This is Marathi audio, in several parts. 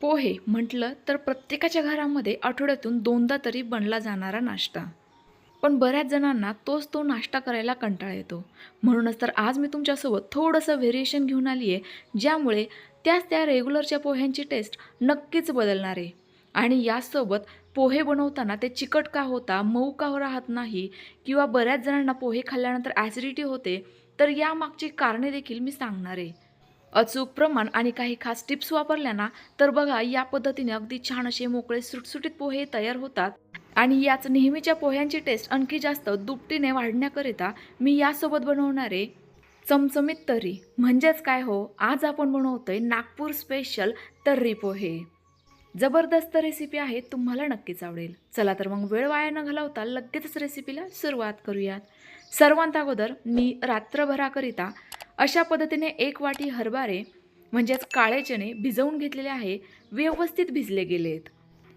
पोहे म्हटलं तर प्रत्येकाच्या घरामध्ये आठवड्यातून दोनदा तरी बनला जाणारा नाश्ता. पण बऱ्याच जणांना तोच तो नाश्ता करायला कंटाळा येतो. म्हणूनच तर आज मी तुमच्यासोबत थोडंसं व्हेरिएशन घेऊन आली आहे ज्यामुळे त्याच त्या रेग्युलरच्या पोह्यांची टेस्ट नक्कीच बदलणार. आहे आणि यासोबत पोहे बनवताना ते चिकट का होता मऊ का हो राहत नाही किंवा बऱ्याच जणांना पोहे खाल्ल्यानंतर ॲसिडिटी होते तर यामागची कारणे देखील मी सांगणार. आहे अचूक प्रमाण आणि काही खास टिप्स वापरल्या ना तर बघा या पद्धतीने अगदी छान असे मोकळे सुटसुटीत पोहे तयार होतात. आणि याच नेहमीच्या पोह्यांची टेस्ट आणखी जास्त दुपटीने वाढण्याकरिता मी यासोबत बनवणारे चमचमीत तर्री. म्हणजेच काय हो? आज आपण बनवतोय नागपूर स्पेशल तर्री पोहे. जबरदस्त रेसिपी आहे तुम्हाला नक्कीच आवडेल. चला तर मग वेळ वाया न घालवता लगेचच रेसिपीला सुरुवात करूयात. सर्वांत अगोदर मी रात्रभराकरिता अशा पद्धतीने एक वाटी हरभरे म्हणजेच काळे चणे भिजवून घेतलेले आहे. व्यवस्थित भिजले गेलेत.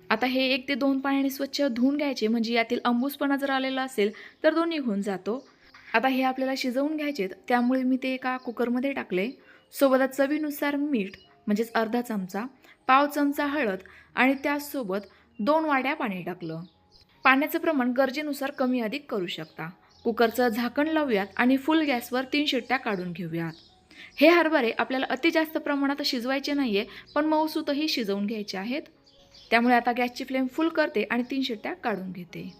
आता हे एक ते दोन पाण्याने स्वच्छ धुवून घ्यायचे. म्हणजे यातील अंबूसपणा जर आलेला असेल तर तो निघून जातो. आता हे आपल्याला शिजवून घ्यायचेत. त्यामुळे मी ते एका कुकरमध्ये टाकले. सोबतच चवीनुसार मीठ म्हणजेच अर्धा चमचा पाव चमचा हळद आणि त्याचसोबत दोन वाड्या पाणी टाकलं. पाण्याचं प्रमाण गरजेनुसार कमी अधिक करू शकता. कुकरचं झाकण लावूयात आणि फुल गॅसवर तीन शिट्ट्या काढून घेऊयात. हे हरभरे आपल्याला अति जास्त प्रमाणात शिजवायचे नाही आहे पण मऊसूतही शिजवून घ्यायचे आहेत. त्यामुळे आता गॅसची फ्लेम फुल करते आणि तीन शिट्ट्या काढून घेते.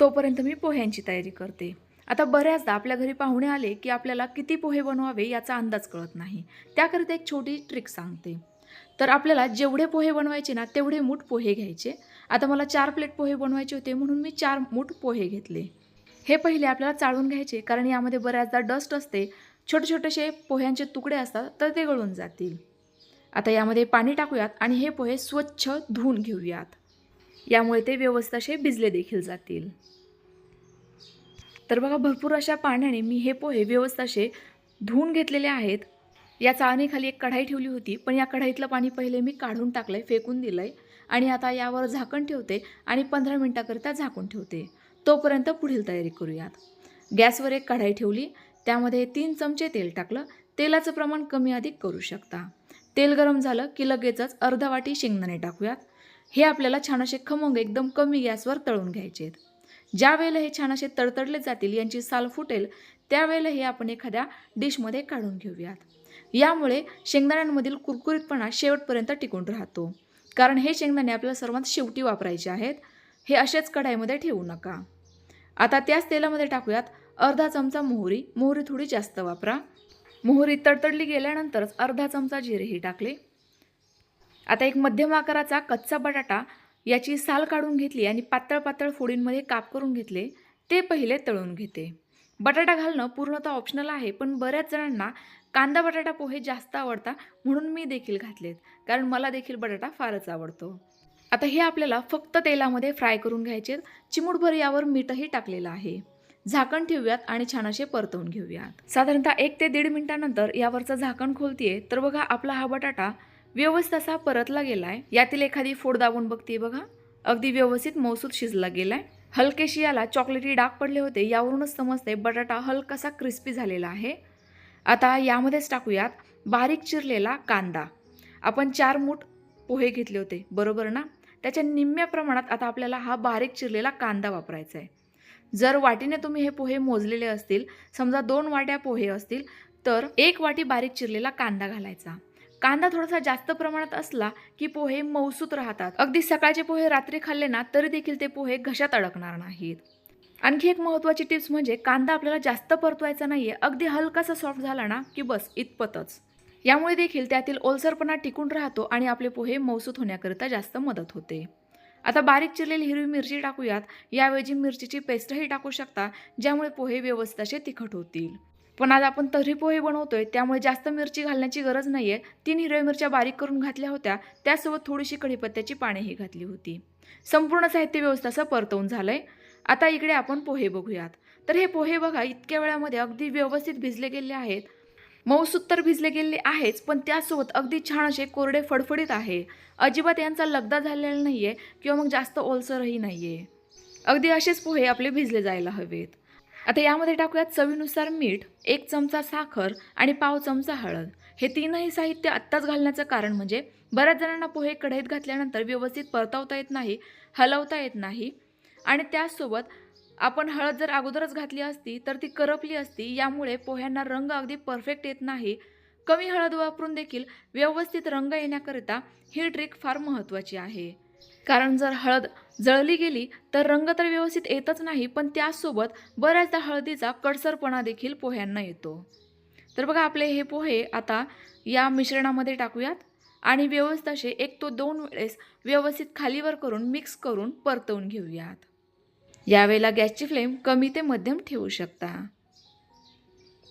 तोपर्यंत मी पोह्यांची तयारी करते. आता बऱ्याचदा आपल्या घरी पाहुणे आले की आपल्याला किती पोहे बनवावे याचा अंदाज कळत नाही. त्याकरिता एक छोटी ट्रिक सांगते. तर आपल्याला जेवढे पोहे बनवायचे ना तेवढे मूठ पोहे घ्यायचे. आता मला चार प्लेट पोहे बनवायचे होते म्हणून मी चार मूठ पोहे घेतले. हे पहिले आपल्याला चाळून घ्यायचे कारण यामध्ये बऱ्याचदा डस्ट असते. छोटे छोटेसे पोह्यांचे तुकडे असतात तर ते गळून जातील. आता यामध्ये पाणी टाकूयात आणि हे पोहे स्वच्छ धुवून घेऊयात. यामुळे ते व्यवस्थित असे भिजले देखील जातील. तर बघा भरपूर अशा पाण्याने मी हे पोहे व्यवस्थित असे धुवून घेतलेले आहेत. या चाळणीखाली एक कढाई ठेवली होती पण या कढाईतलं पाणी पहिले मी काढून टाकलं आहे फेकून दिलं आहे आणि आता यावर झाकण ठेवते आणि पंधरा मिनटाकरिता झाकून ठेवते. तोपर्यंत पुढील तयारी करूयात. गॅसवर एक कढाई ठेवली त्यामध्ये तीन चमचे तेल टाकलं. तेलाचं प्रमाण कमी अधिक करू शकता. तेल गरम झालं की लगेचच अर्धा वाटी शेंगदाणे टाकूयात. हे आपल्याला छान असे खमंग एकदम कमी गॅसवर तळून घ्यायचे आहेत ज्या वेळेला हे छान असे तडतडले जातील यांची साल फुटेल त्यावेळेला हे आपण एखाद्या डिशमध्ये काढून घेऊयात. यामुळे शेंगदाण्यांमधील कुरकुरीतपणा शेवटपर्यंत टिकून राहतो. कारण हे शेंगदाणे आपल्याला सर्वात शेवटी वापरायचे आहेत. हे असेच कढाईमध्ये ठेवू नका. आता त्याच तेलामध्ये टाकूयात अर्धा चमचा मोहरी. मोहरी थोडी जास्त वापरा. मोहरी तडतडली गेल्यानंतरच अर्धा चमचा जिरेही टाकले. आता एक मध्यम आकाराचा कच्चा बटाटा याची साल काढून घेतली आणि पातळ पातळ फोडींमध्ये काप करून घेतले. ते पहिले तळून घेते. बटाटा घालणं पूर्णतः ऑप्शनल आहे पण बऱ्याच जणांना कांदा बटाटा पोहे जास्त आवडता म्हणून मी देखील घातलेत कारण मला देखील बटाटा फारच आवडतो. आता हे आपल्याला फक्त तेलामध्ये फ्राय करून घ्यायचे चिमूटभर यावर मीठही टाकलेलं आहे. झाकण ठेवूयात आणि छान असे परतवून घेऊयात. साधारणतः एक ते दीड मिनिटानंतर यावरचं झाकण खोलतीये. तर बघा आपला हा बटाटा व्यवस्थित असा परतला गेलाय. यातील एखादी फोड दाबून बघते बघा. अगदी व्यवस्थित मौसूद शिजला गेलाय. हलकेशी याला चॉकलेटी डाग पडले होते. यावरूनच समजते बटाटा हलकासा क्रिस्पी झालेला आहे. आता यामध्येच टाकूयात बारीक चिरलेला कांदा. आपण चार मूठ पोहे घेतले होते. बरोबर ना? त्याच्या निम्म्या प्रमाणात आता आपल्याला हा बारीक चिरलेला कांदा वापरायचा आहे. जर वाटीने तुम्ही हे पोहे मोजलेले असतील समजा दोन वाट्या पोहे असतील तर एक वाटी बारीक चिरलेला कांदा घालायचा. कांदा थोडासा जास्त प्रमाणात असला की पोहे मौसूत राहतात. अगदी सकाळचे पोहे रात्री खाल्ले ना तरी देखील ते पोहे घशात अडकणार नाहीत. आणखी एक महत्त्वाची टिप्स म्हणजे कांदा आपल्याला जास्त परतवायचा नाही आहे अगदी हलकासा सॉफ्ट झाला ना की बस इतपतच. यामुळे देखील त्यातील ओलसरपणा टिकून राहतो आणि आपले पोहे मौसूत होण्याकरिता जास्त मदत होते. आता बारीक चिरलेली हिरवी मिरची टाकूयात. याऐवजी मिरचीची पेस्टही टाकू शकता ज्यामुळे पोहे व्यवस्थित असे तिखट होतील. पण आज आपण तर्री पोहे बनवतोय त्यामुळे जास्त मिरची घालण्याची गरज नाहीये. तीन हिरव्या मिरच्या बारीक करून घातल्या होत्या. त्यासोबत थोडीशी कढीपत्त्याची पानेही घातली होती. संपूर्ण साहित्य व्यवस्था असं परतवून झालंय. आता इकडे आपण पोहे बघूयात. तर हे पोहे बघा इतक्या वेळामध्ये अगदी व्यवस्थित भिजले गेले आहेत. मऊसूत तर भिजले गेले आहेच पण त्यासोबत अगदी छान असे कोरडे फडफडीत आहे. अजिबात यांचा लगदा झालेला नाही आहे किंवा मग जास्त ओलसरही नाही आहे अगदी असेच पोहे आपले भिजले जायला हवेत. आता यामध्ये टाकूयात चवीनुसार मीठ एक चमचा साखर आणि पाव चमचा हळद. हे तीनही साहित्य आत्ताच घालण्याचं कारण म्हणजे बऱ्याच जणांना पोहे कढईत घातल्यानंतर व्यवस्थित परतवता येत नाही हलवता येत नाही. आणि त्याचसोबत आपण हळद जर अगोदरच घातली असती तर ती करपली असती यामुळे पोह्यांना रंग अगदी परफेक्ट येत नाही. कमी हळद वापरून देखील व्यवस्थित रंग येण्याकरिता ही ट्रिक फार महत्त्वाची आहे. कारण जर हळद जळली गेली तर रंग तर व्यवस्थित येतच नाही पण त्यासोबत बऱ्याचदा हळदीचा कडसरपणा देखील पोह्यांना येतो. तर बघा आपले हे पोहे आता या मिश्रणामध्ये टाकूयात आणि व्यवस्थित असे एक तो दोन वेळेस व्यवस्थित खालीवर करून मिक्स करून परतवून घेऊयात. यावेळेला गॅसची फ्लेम कमी ते मध्यम ठेवू शकता.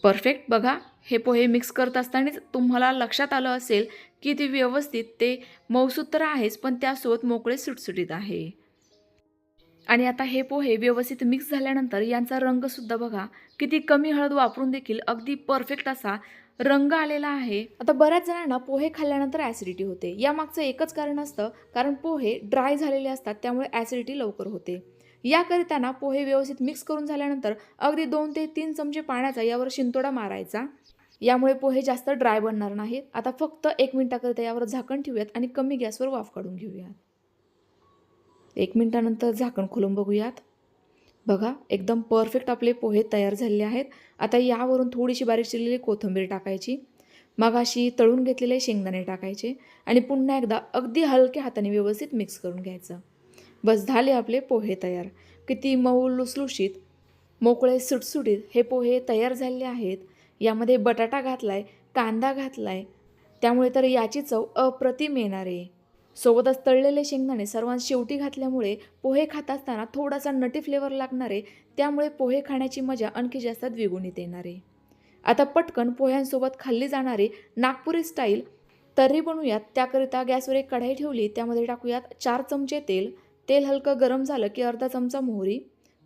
परफेक्ट बघा हे पोहे मिक्स करत असतानाच तुम्हाला लक्षात आलं असेल की ते व्यवस्थित ते मऊसूत तर आहेच पण त्यासोबत मोकळे सुटसुटीत आहे. आणि आता हे पोहे व्यवस्थित मिक्स झाल्यानंतर यांचा रंगसुद्धा बघा किती कमी हळद वापरून देखील अगदी परफेक्ट असा रंग आलेला आहे. आता बऱ्याच जणांना पोहे खाल्ल्यानंतर ॲसिडिटी होते. यामागचं एकच कारण असतं कारण पोहे ड्राय झालेले असतात त्यामुळे ॲसिडिटी लवकर होते. याकरिताना पोहे व्यवस्थित मिक्स करून झाल्यानंतर अगदी दोन ते तीन चमचे पाण्याचा यावर शिंतोडा मारायचा. यामुळे पोहे जास्त ड्राय बनणार नाहीत. आता फक्त एक मिनिटाकरिता यावर झाकण ठेवूयात आणि कमी गॅसवर वाफ काढून घेऊयात. एक मिनिटानंतर झाकण खोलून बघूयात. बघा एकदम परफेक्ट आपले पोहे तयार झालेले आहेत. आता यावरून थोडीशी बारीक चिरलेली कोथिंबीर टाकायची. मगाशी तळून घेतलेले शेंगदाणे टाकायचे आणि पुन्हा एकदा अगदी हलक्या हाताने व्यवस्थित मिक्स करून घ्यायचं. बस झाले आपले पोहे तयार. किती मऊ लुसलुशीत मोकळे सुटसुटीत हे पोहे तयार झालेले आहेत. यामध्ये बटाटा घातलाय कांदा घातलाय. त्यामुळे तर याची चव अप्रतिम येणार आहे. सोबतच तळलेले शेंगदाणे सर्वांत शेवटी घातल्यामुळे पोहे खात असताना थोडासा नटी फ्लेवर लागणार आहे. त्यामुळे पोहे खाण्याची मजा आणखी जास्त द्विगुणित येणार आहे. आता पटकन पोह्यांसोबत खाल्ली जाणारी नागपुरी स्टाईल तर्री बनवूयात. त्याकरिता गॅसवर एक कढाई ठेवली. त्यामध्ये टाकूयात चार चमचे तेल. तेल हलकं गरम झालं की अर्धा चमचा मोहरी.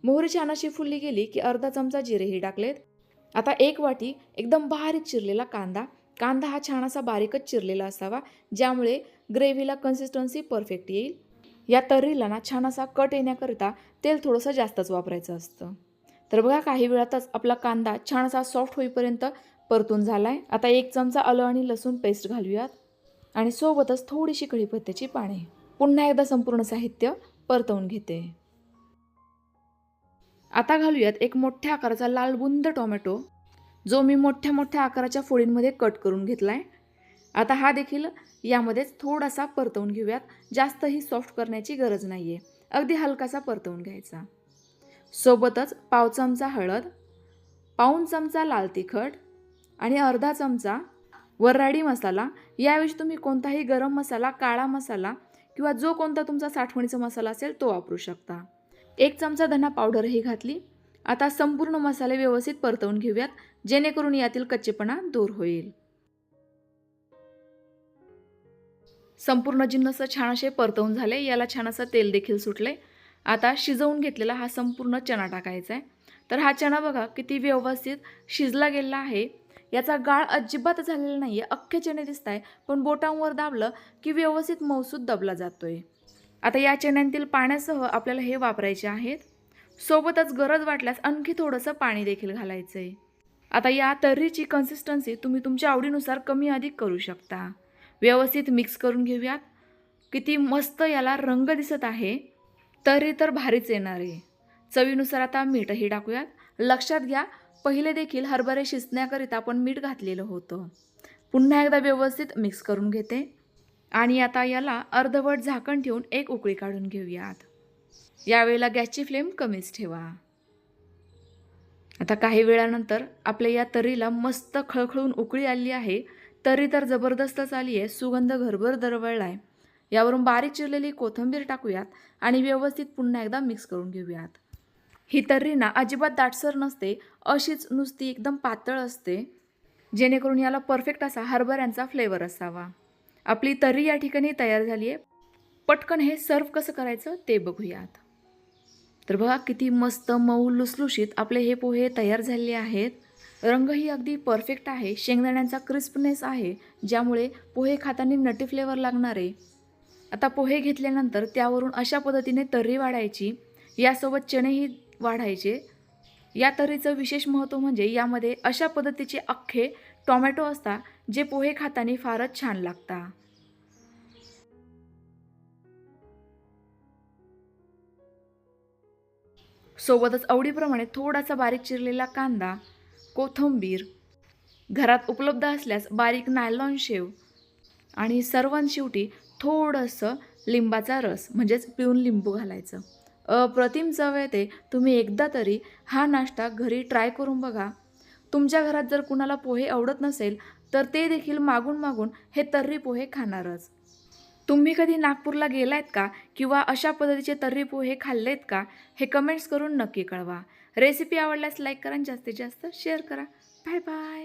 मोहरी छान अशी फुलली गेली की अर्धा चमचा जिरेही टाकलेत. आता एक वाटी एकदम बारीक चिरलेला कांदा. कांदा हा छान असा बारीकच चिरलेला असावा ज्यामुळे ग्रेव्हीला कन्सिस्टन्सी परफेक्ट येईल. या तर्रीला ना छान असा कट येण्याकरिता तेल थोडंसं जास्तच वापरायचं असतं. तर बघा काही वेळातच आपला कांदा छान असा सॉफ्ट होईपर्यंत परतून झाला आहे आता एक चमचा आलं आणि लसूण पेस्ट घालूयात. आणि सोबतच थोडीशी कढीपत्त्याची पाने. पुन्हा एकदा संपूर्ण साहित्य परतवून घेते. आता घालूयात एक मोठ्या आकाराचा लाल बुंद टोमॅटो जो मी मोठ्या मोठ्या आकाराच्या फोडींमध्ये कट करून घेतला आहे आता हा देखील यामध्येच थोडासा परतवून घेऊयात. जास्तही सॉफ्ट करण्याची गरज नाही आहे अगदी हलकासा परतवून घ्यायचा. सोबतच पाव चमचा हळद पाऊण चमचा लाल तिखट आणि अर्धा चमचा वऱ्हाडी मसाला. याऐवजी तुम्ही कोणताही गरम मसाला काळा मसाला किंवा जो कोणता तुमचा साठवणीचा मसाला असेल तो वापरू शकता. एक चमचा धना पावडरही घातली. आता संपूर्ण मसाले व्यवस्थित परतवून घेऊयात जेणेकरून यातील कच्चेपणा दूर होईल. संपूर्ण जिन्नस छान असे परतवून झाले याला छान असं तेल देखील सुटले. आता शिजवून घेतलेला हा संपूर्ण चणा टाकायचा आहे. तर हा चणा बघा किती व्यवस्थित शिजला गेलेला आहे. याचा गाळ अजिबात झालेला नाही आहे अख्खे चणे दिसत आहे पण बोटांवर दाबलं की व्यवस्थित मौसूद दबला जातोय. आता या चण्यांतील पाण्यासह आपल्याला हे वापरायचे आहेत. सोबतच गरज वाटल्यास आणखी थोडंसं पाणी देखील घालायचं आहे आता या तर्रीची कन्सिस्टन्सी तुम्ही तुमच्या आवडीनुसार कमी अधिक करू शकता. व्यवस्थित मिक्स करून घेऊयात. किती मस्त याला रंग दिसत आहे. तर्री तर भारीच येणार. आहे चवीनुसार आता मीठही टाकूयात. लक्षात घ्या पहिले देखील हरभरे शिजण्याकरिता आपण मीठ घातलेलं होतं. पुन्हा एकदा व्यवस्थित मिक्स करून घेते. आणि आता याला अर्धवट झाकण ठेवून एक उकळी काढून घेऊयात. यावेळेला गॅसची फ्लेम कमीच ठेवा. आता काही वेळानंतर आपल्या या तर्रीला मस्त खळखळून उकळी आली आहे तरी तर जबरदस्तच आली आहे सुगंध घरभर दरवळला आहे यावरून बारीक चिरलेली कोथिंबीर टाकूयात आणि व्यवस्थित पुन्हा एकदा मिक्स करून घेऊयात. ही तर्रीना अजिबात दाटसर नसते अशीच नुसती एकदम पातळ असते जेणेकरून याला परफेक्ट असा हरभऱ्यांचा फ्लेवर असावा. आपली तर्री या ठिकाणी तयार झाली आहे. पटकन हे सर्व कसं करायचं ते बघूयात. तर बघा किती मस्त मऊ लुसलुशीत आपले हे पोहे तयार झालेले आहेत. रंगही अगदी परफेक्ट आहे. शेंगदाण्यांचा क्रिस्पनेस आहे ज्यामुळे पोहे खाताना नटी फ्लेवर लागणार आहे. आता पोहे घेतल्यानंतर त्यावरून अशा पद्धतीने तर्री वाढायची. यासोबत चणेही वाढायचे. या तऱ्हेचं विशेष महत्त्व म्हणजे यामध्ये अशा पद्धतीचे अख्खे टॉमॅटो असता जे पोहे खाताना फारच छान लागता सोबतच आवडीप्रमाणे थोडासा बारीक चिरलेला कांदा कोथंबीर घरात उपलब्ध असल्यास बारीक नायलॉन शेव आणि सर्वांशेवटी थोडंसं लिंबाचा रस म्हणजेच पिऊन लिंबू घालायचं. अप्रतिम चव येते. तुम्ही एकदा तरी हा नाश्ता घरी ट्राय करून बघा. तुमच्या घरात जर कुणाला पोहे आवडत नसेल तर ते देखील मागून मागून हे तर्री पोहे खाणारच. तुम्ही कधी नागपूरला गेलायत का? किंवा अशा पद्धतीचे तर्री पोहे खाल्लेत का? हे कमेंट्स करून नक्की कळवा. रेसिपी आवडल्यास लाईक करा जास्तीत जास्त शेअर करा. Bye bye